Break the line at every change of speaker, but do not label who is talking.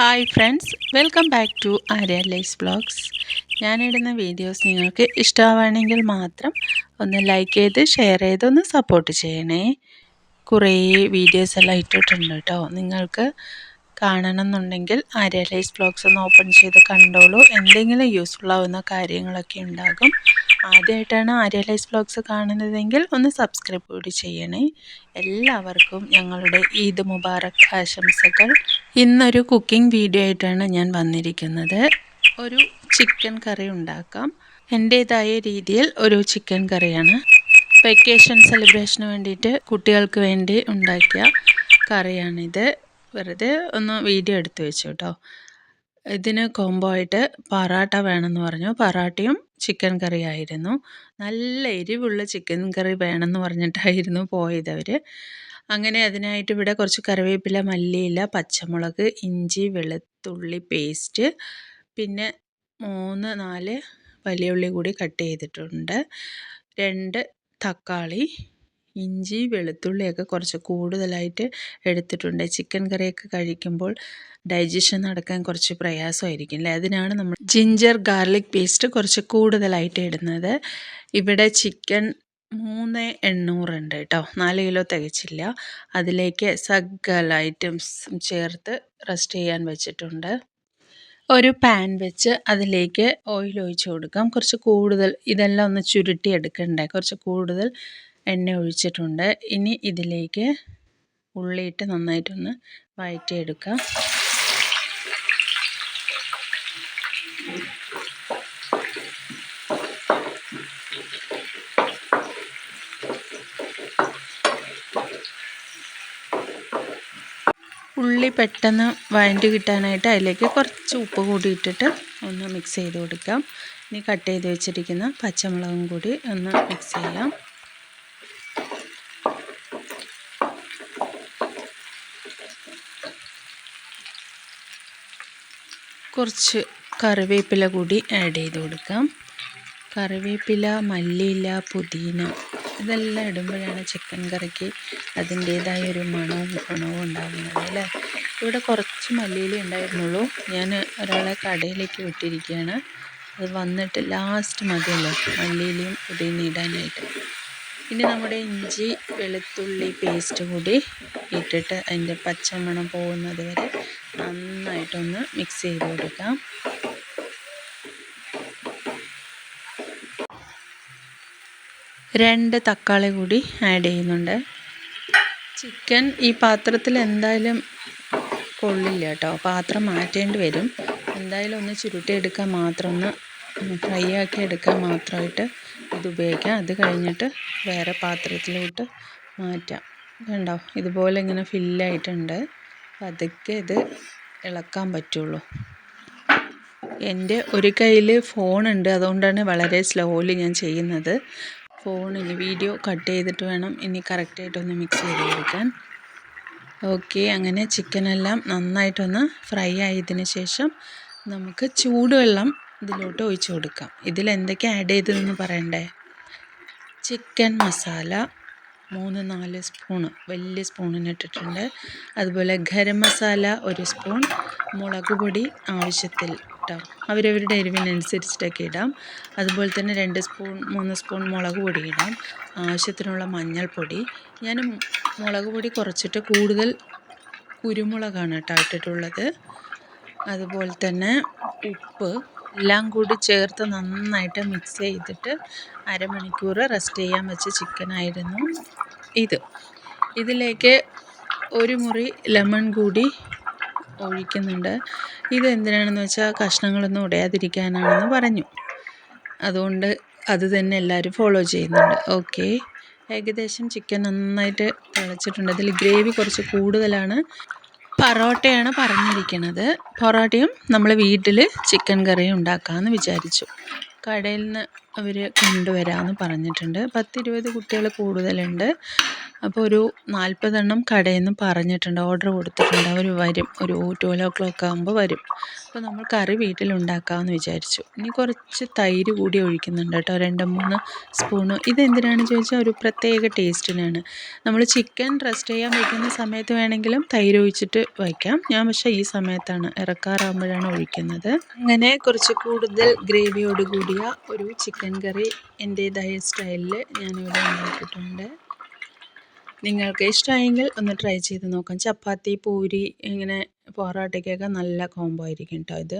Hi friends welcome back to Arya lies vlogs ഞാനിടുന്ന videos നിങ്ങൾക്ക് ഇഷ്ടമാവുകയാണെങ്കിൽ മാത്രം ഒന്ന് ലൈക്ക് ചെയ്ത് ഷെയർ ചെയ്ത് ഒന്ന് സപ്പോർട്ട് ചെയ്യണേ. കുറേ വീഡിയോസ് എല്ലാം ഇട്ടിട്ടുണ്ട് കേട്ടോ നിങ്ങൾക്ക് കാണണം എന്നുണ്ടെങ്കിൽ ആര്യ ലൈസ് ബ്ലോഗ്സ് ഒന്ന് ഓപ്പൺ ചെയ്ത് കണ്ടോളൂ. എന്തെങ്കിലും യൂസ്ഫുൾ ആവുന്ന കാര്യങ്ങളൊക്കെ ഉണ്ടാകും. ആദ്യമായിട്ടാണ് ആര്യ ലൈസ് ബ്ലോഗ്സ് കാണുന്നതെങ്കിൽ ഒന്ന് സബ്സ്ക്രൈബ് കൂടി ചെയ്യണേ. എല്ലാവർക്കും ഞങ്ങളുടെ ഈദ് മുബാറക് ആശംസകൾ. ഇന്നൊരു കുക്കിംഗ് വീഡിയോ ആയിട്ടാണ് ഞാൻ വന്നിരിക്കുന്നത്. ഒരു ചിക്കൻ കറി ഉണ്ടാക്കാം. എന്റേതായ രീതിയിൽ ഒരു ചിക്കൻ കറിയാണ് വെക്കേഷൻ സെലിബ്രേഷന് വേണ്ടിയിട്ട് കുട്ടികൾക്ക് വേണ്ടി ഉണ്ടാക്കിയ കറിയാണിത്. വെറുതെ ഒന്ന് വീഡിയോ എടുത്തു വെച്ചു കേട്ടോ ഇതിന് കോംബോ ആയിട്ട് പറാട്ട വേണമെന്ന് പറഞ്ഞു. പറാട്ടയും ചിക്കൻ കറി ആയിരുന്നു. നല്ല എരിവുള്ള ചിക്കൻ കറി വേണമെന്ന് പറഞ്ഞിട്ടായിരുന്നു പോയത് അവർ അങ്ങനെ അതിനായിട്ട് ഇവിടെ കുറച്ച് കറിവേപ്പില മല്ലിയില പച്ചമുളക് ഇഞ്ചി വെളുത്തുള്ളി പേസ്റ്റ് പിന്നെ മൂന്ന് നാല് വലിയ ഉള്ളി കൂടി കട്ട് ചെയ്തിട്ടുണ്ട്. രണ്ട് തക്കാളി ഇഞ്ചി വെളുത്തുള്ളിയൊക്കെ കുറച്ച് കൂടുതലായിട്ട് എടുത്തിട്ടുണ്ട്. ചിക്കൻ കറിയൊക്കെ കഴിക്കുമ്പോൾ ഡൈജഷൻ നടക്കാൻ കുറച്ച് പ്രയാസമായിരിക്കും അല്ലേ? അതിനാണ് നമ്മൾ ജിഞ്ചർ ഗാർലിക് പേസ്റ്റ് കുറച്ച് കൂടുതലായിട്ട് ഇടുന്നത്. ഇവിടെ ചിക്കൻ മൂന്ന് എണ്ണൂറുണ്ട് കേട്ടോ. നാല് കിലോ തികച്ചില്ല. അതിലേക്ക് സകല ഐറ്റംസും ചേർത്ത് റെസ്റ്റ് ചെയ്യാൻ വെച്ചിട്ടുണ്ട്. ഒരു പാൻ വെച്ച് അതിലേക്ക് ഓയിൽ ഒഴിച്ച് കൊടുക്കാം. കുറച്ച് കൂടുതൽ ഇതെല്ലാം ഒന്ന് ചുരുട്ടി എടുക്കണ്ടേ കുറച്ച് കൂടുതൽ എണ്ണ ഒഴിച്ചിട്ടുണ്ട്. ഇനി ഇതിലേക്ക് ഉള്ളിയിട്ട് നന്നായിട്ടൊന്ന് വഴറ്റിയെടുക്കാം ഉള്ളി പെട്ടെന്ന് വഴണ്ടി കിട്ടാനായിട്ട് അതിലേക്ക് കുറച്ച് ഉപ്പ് കൂടി ഇട്ടിട്ട് ഒന്ന് മിക്സ് ചെയ്ത് കൊടുക്കാം. ഇനി കട്ട് ചെയ്ത് വെച്ചിരിക്കുന്ന പച്ചമുളകും കൂടി ഒന്ന് മിക്സ് ചെയ്യാം. കുറച്ച് കറിവേപ്പില കൂടി ആഡ് ചെയ്ത് കൊടുക്കാം. കറിവേപ്പില മല്ലിയില പുതിന ഇതെല്ലാം ഇടുമ്പോഴാണ് ചിക്കൻ കറിക്ക് അതിന്റേതായ ഒരു മണവും ഗുണവും ഉണ്ടാകുന്നത് അല്ലേ? ഇവിടെ കുറച്ച് മല്ലിയിലേ ഉണ്ടായിരുന്നുള്ളൂ. ഞാൻ ഒരാളെ കടയിലേക്ക് വിട്ടിരിക്കുകയാണ്. അത് വന്നിട്ട് ലാസ്റ്റ് മതിയല്ലോ മല്ലിയിലയും പുതിന ഇടാനായിട്ട്. ഇനി നമ്മുടെ ഇഞ്ചി വെളുത്തുള്ളി പേസ്റ്റ് കൂടി ഇട്ടിട്ട് അതിന്റെ പച്ചമണം പോകുന്നത് വരെ നന്നായിട്ടൊന്ന് മിക്സ് ചെയ്ത് കൊടുക്കാം. രണ്ട് തക്കാളി കൂടി ആഡ് ചെയ്യുന്നുണ്ട്. ചിക്കൻ ഈ പാത്രത്തിൽ എന്തായാലും കൊള്ളില്ല കേട്ടോ. പാത്രം മാറ്റേണ്ടി വരും. എന്തായാലും ഒന്ന് ചുരുട്ടിയെടുക്കാൻ മാത്രം ഒന്ന് ഫ്രൈ ആക്കി എടുക്കാൻ മാത്രമായിട്ട് ഇത് ഉപയോഗിക്കാം. അത് കഴിഞ്ഞിട്ട് വേറെ പാത്രത്തിലോട്ട് മാറ്റാം. കണ്ടോ? ഇതുപോലെ ഇങ്ങനെ ഫില്ലായിട്ടുണ്ട് പതുക്കെ ഇത് ഇളക്കാൻ പറ്റുള്ളൂ. എന്റെ ഒരു കയ്യിൽ ഫോണുണ്ട് അതുകൊണ്ടാണ് വളരെ സ്ലോലി ഞാൻ ചെയ്യുന്നത്. ഫോണിന് വീഡിയോ കട്ട് ചെയ്തിട്ട് വേണം ഇനി കറക്റ്റായിട്ടൊന്ന് മിക്സ് ചെയ്ത് കൊടുക്കാൻ ഓക്കെ അങ്ങനെ ചിക്കനെല്ലാം നന്നായിട്ടൊന്ന് ഫ്രൈ ആയതിന് ശേഷം നമുക്ക് ചൂടുവെള്ളം ഇതിലോട്ട് ഒഴിച്ച് കൊടുക്കാം. ഇതിൽ എന്തൊക്കെ ആഡ് ചെയ്തതെന്ന് പറയണ്ടേ? ചിക്കൻ മസാല മൂന്ന് നാല് സ്പൂണ് വലിയ സ്പൂണിന് ഇട്ടിട്ടുണ്ട്. അതുപോലെ ഗരം മസാല ഒരു സ്പൂൺ മുളക് പൊടി ആവശ്യത്തിൽ കേട്ടോ. അവരവരുടെ എരിവിനനുസരിച്ചിട്ടൊക്കെ ഇടാം. അതുപോലെ തന്നെ രണ്ട് സ്പൂൺ മൂന്ന് സ്പൂൺ മുളക് പൊടി ഇടാം. ആവശ്യത്തിനുള്ള മഞ്ഞൾപ്പൊടി. ഞാൻ മുളക് പൊടി കുറച്ചിട്ട് കൂടുതൽ കുരുമുളകാണ് കേട്ടോ ഇട്ടിട്ടുള്ളത്. അതുപോലെ തന്നെ ഉപ്പ് എല്ലാം കൂടി ചേർത്ത് നന്നായിട്ട് മിക്സ് ചെയ്തിട്ട് അരമണിക്കൂർ റെസ്റ്റ് ചെയ്യാൻ വെച്ച ചിക്കനായിരുന്നു ഇത്. ഇതിലേക്ക് ഒരു മുറി ലെമൺ കൂടി ഒഴിക്കുന്നുണ്ട്. ഇത് എന്തിനാണെന്ന് വെച്ചാൽ കഷ്ണങ്ങളൊന്നും ഉടയാതിരിക്കാനാണെന്ന് പറഞ്ഞു. അതുകൊണ്ട് അത് തന്നെ എല്ലാവരും ഫോളോ ചെയ്യുന്നുണ്ട്. ഓക്കെ ഏകദേശം ചിക്കൻ നന്നായിട്ട് തിളച്ചിട്ടുണ്ട്. അതിൽ ഗ്രേവി കുറച്ച് കൂടുതലാണ്. പൊറോട്ടയാണ് പറഞ്ഞിരിക്കുന്നത് പൊറോട്ടയും നമ്മൾ വീട്ടിൽ ചിക്കൻ കറിയും ഉണ്ടാക്കാമെന്ന് വിചാരിച്ചു. കടയിൽ നിന്ന് അവർ കൊണ്ടുവരാമെന്ന് പറഞ്ഞിട്ടുണ്ട്. പത്തിരുപത് കുട്ടികൾ കൂടുതലുണ്ട്. അപ്പോൾ ഒരു നാൽപ്പതെണ്ണം കടയിൽ നിന്ന് പറഞ്ഞിട്ടുണ്ട് ഓർഡർ കൊടുത്തിട്ടുണ്ട്. അവർ വരും. ഒരു ട്വൽവ് ഓ ക്ലോക്ക് ആകുമ്പോൾ വരും. അപ്പോൾ നമ്മൾ കറി വീട്ടിലുണ്ടാക്കാമെന്ന് വിചാരിച്ചു. ഇനി കുറച്ച് തൈര് കൂടി ഒഴിക്കുന്നുണ്ട് കേട്ടോ. രണ്ട് മൂന്ന് സ്പൂണ്. ഇതെന്തിനാണെന്ന് ചോദിച്ചാൽ ഒരു പ്രത്യേക ടേസ്റ്റിനാണ്. നമ്മൾ ചിക്കൻ റെസ്റ്റ് ചെയ്യാൻ വയ്ക്കുന്ന സമയത്ത് വേണമെങ്കിലും തൈര് ഒഴിച്ചിട്ട് വയ്ക്കാം. ഞാൻ പക്ഷേ ഈ സമയത്താണ് ഇറക്കാറാകുമ്പോഴാണ് ഒഴിക്കുന്നത്. അങ്ങനെ കുറച്ച് കൂടുതൽ ഗ്രേവിയോട് കൂടിയ ഒരു ചിക്കൻ കറി എന്റേതായ സ്റ്റൈലിൽ ഞാനിവിടെ ഉണ്ടാക്കിയിട്ടുണ്ട്. നിങ്ങൾക്ക് ഇഷ്ടമായെങ്കിൽ ഒന്ന് ട്രൈ ചെയ്ത് നോക്കാം. ചപ്പാത്തി പൂരി ഇങ്ങനെ പൊറോട്ടയ്ക്കൊക്കെ നല്ല കോംബോ ആയിരിക്കും കേട്ടോ ഇത്.